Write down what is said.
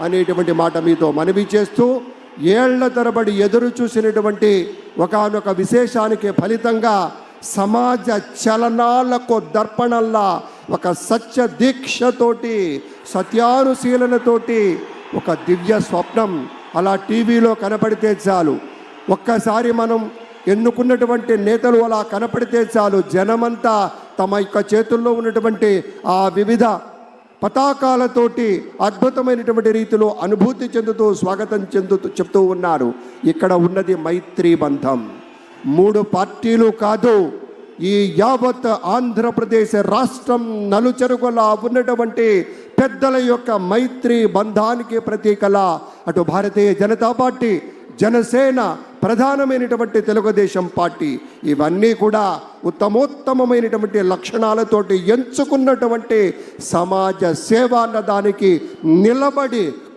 అనేటువంటి మాట మీతో మనవి చేస్తూ ఏళ్ళ తరబడి ఎదురు చూసినటువంటి ఒకానొక విశేషానికి ఫలితంగా సమాజ చలనాలకు దర్పణల్లా ఒక సత్య దీక్షతోటి సత్యానుశీలనతోటి ఒక దివ్య స్వప్నం అలా టీవీలో కనపడితే చాలు. ఒక్కసారి మనం ఎన్నుకున్నటువంటి నేతలు అలా కనపడితే చాలు. జనమంతా తమ యొక్క చేతుల్లో ఉన్నటువంటి ఆ వివిధ పతాకాలతోటి అద్భుతమైనటువంటి రీతిలో అనుభూతి చెందుతూ స్వాగతం చెందుతూ చెప్తూ ఉన్నారు. ఇక్కడ ఉన్నది మైత్రీ బంధం. మూడు పార్టీలు కాదు ఈ యావత్ ఆంధ్రప్రదేశ్ రాష్ట్రం నలుచెరుగులా ఉన్నటువంటి పెద్దల యొక్క మైత్రి బంధానికి ప్రతీకల అటు భారతీయ జనతా పార్టీ జనసేన ప్రధానమైనటువంటి తెలుగుదేశం పార్టీ. ఇవన్నీ కూడా ఉత్తమోత్తమమైనటువంటి లక్షణాలతోటి ఎంచుకున్నటువంటి సమాజ సేవ అన్న దానికి నిలబడి